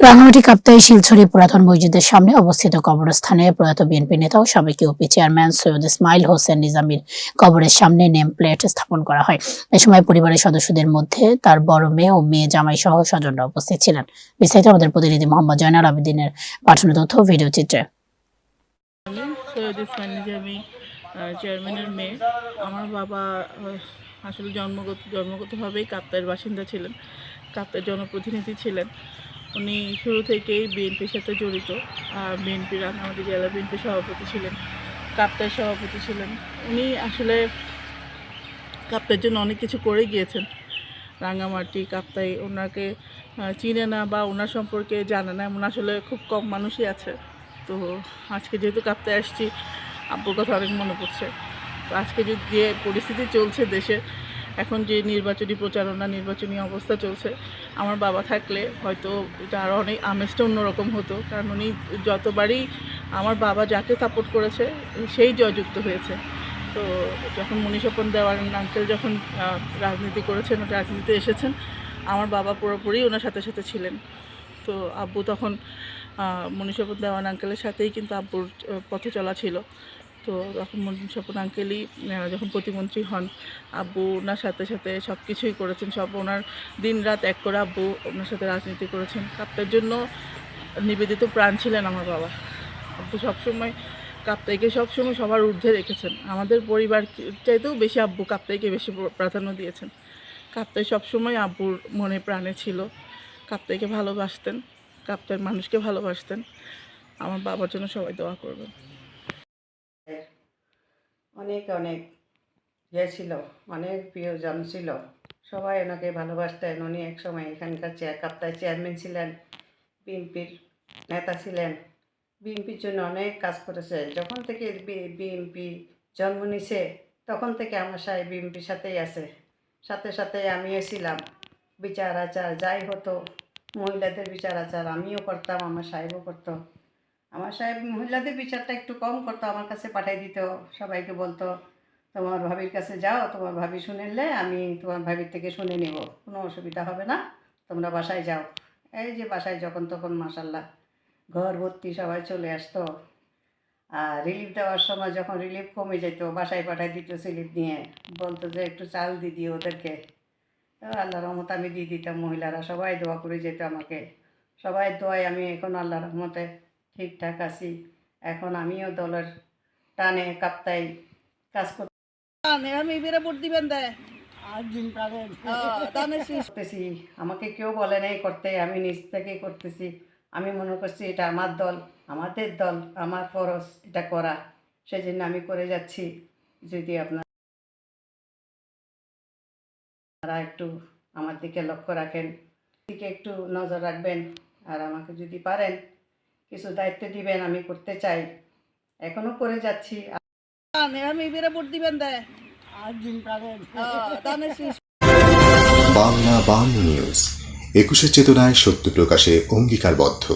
রাঙামাটি কাপ্তাই শিলছড়ি পুরাতন মসজিদের সামনে অবস্থিত কবরস্থানে প্রয়াত বিএনপি নেতা ও সাবেক ইউপি চেয়ারম্যান সৈয়দ ইসমাইল হোসেন নিজামীর কবরের সামনে নেম প্লেট স্থাপন করা হয়। এ সময় পরিবারের সদস্যদের মধ্যে তার বড় মেয়ে ও মেয়ে জামাই সহ স্বজনরা উপস্থিত ছিলেন। বিস্তারিত আমাদের প্রতিনিধি মোহাম্মদ জয়নাল আবেদিনের পাঠানো তথ্য ভিডিও চিত্রে। চেয়ারম্যানের মেয়ে। আমার বাবা আসলে জন্মগত, জন্মগতভাবেই কাপ্তায়ের বাসিন্দা ছিলেন। কাপ্তার জনপ্রতিনিধি ছিলেন। উনি শুরু থেকেই বিএনপির সাথে জড়িত, আর বিএনপির রাঙামাটি জেলা বিএনপির সভাপতি ছিলেন কাপ্তার সভাপতি ছিলেন। উনি আসলে কাপ্তার জন্য অনেক কিছু করে গিয়েছেন। রাঙামাটি, কাপ্তাই ওনাকে চিনে না বা ওনার সম্পর্কে জানে না, এমন আসলে খুব কম মানুষই আছে। তো আজকে যেহেতু কাঁপতে আসছি, আব্বুর কথা অনেক মনে পড়ছে। তো আজকে যে পরিস্থিতি চলছে দেশে এখন যে নির্বাচনী প্রচারণা, নির্বাচনী অবস্থা চলছে, আমার বাবা থাকলে হয়তো এটা আরও অনেক আমেজটা অন্যরকম হতো, কারণ উনি যতবারই আমার বাবা যাকে সাপোর্ট করেছে, সেই জয়যুক্ত হয়েছে। তো যখন মনীষপন দেওয়ার আঙ্কেল যখন রাজনীতি করেছেন রাজনীতিতে এসেছেন, আমার বাবা পুরোপুরি ওনার সাথে সাথে ছিলেন। তো আব্বু তখন মনীষপন দেওয়ান আঙ্কেলের সাথেই কিন্তু আব্বুর পথে চলা ছিল। তো তখন মনীষপন আঙ্কেলই যখন প্রতিমন্ত্রী হন, আব্বু ওনার সাথে সাথে সব কিছুই করেছেন। সব ওনার দিন রাত এক করে আব্বু ওনার সাথে রাজনীতি করেছেন। কাপ্তার জন্য নিবেদিত প্রাণ ছিলেন আমার বাবা। আব্বু সবসময় কাপ্তাইকে সবসময় সবার ঊর্ধ্বে রেখেছেন। আমাদের পরিবার চাইতেও বেশি আব্বু কাপ্তাইকে বেশি প্রাধান্য দিয়েছেন। কাপ্তাই সবসময় আব্বুর মনে প্রাণে ছিল। কাপ্তাইকে ভালোবাসতেন, কাপ্তাইয়ের মানুষকে ভালোবাসতেন। আমার বাবার জন্য সবাই দোয়া করবেন। অনেক অনেক ইয়ে ছিল, অনেক প্রিয়জন ছিল। সবাই ওনাকে ভালোবাসতেন। উনি এক সময় এখানকার চেয়ার কাপ্তায় চেয়ারম্যান ছিলেন, বিএনপির নেতা ছিলেন। বিএনপির জন্য অনেক কাজ করেছে। যখন থেকে বিএনপি জন্ম নিছে, তখন থেকে আমার সাহেব বিএনপির সাথেই আছে। সাথে সাথে আমিও ছিলাম। বিচার আচার যাই হতো, মহিলাদের বিচার আচার আমিও করতাম, আমার সাহেবও করতো। আমার সাহেব মহিলাদের বিচারটা একটু কম করতো, আমার কাছে পাঠিয়ে দিত, সবাইকে বলতো, তোমার ভাবির কাছে যাও, তোমার ভাবি শুনেলে আমি তোমার ভাবির থেকে শুনে নেব, কোনো অসুবিধা হবে না, তোমরা বাসায় যাও। এই যে বাসায় যখন তখন মাসাল্লাহ ঘর ভর্তি সবাই চলে আসতো। আর রিলিফ দেওয়ার সময় যখন রিলিফ কমে যেত, বাসায় পাঠাই দিত স্লিপ নিয়ে, বলতো যে একটু চাল দিয়ে দিও ওদেরকে। আল্লাহ রহমত আমি দিয়ে দিতাম, মহিলারা সবাই দোয়া করে যেত আমাকে। সবাই দোয়ায় আমি এখন আল্লাহ রহমতে ঠিকঠাক আছি। এখন আমিও দলের টানে কাপ্তাই কাজ করতেছি। আমাকে কেউ বলে নাই করতে আমি নিজ থেকেই করতেছি। আমি মনে করছি এটা আমার দল আমাদের দল আমার ফরজ এটা করা। সেই জন্য আমি করে যাচ্ছি। যদি আপনারা একটু আমার দিকে লক্ষ্য রাখেন দিকে একটু নজর রাখবেন। আর আমাকে যদি পারেন কিছু দায়িত্ব দিবেন আমি করতে চাই। এখনও করে যাচ্ছি। আমি বেড়ে ভোট দিবেন দেয় বাংলা বাং নিউজ একুশের চেতনায় সত্য প্রকাশে অঙ্গীকারবদ্ধ।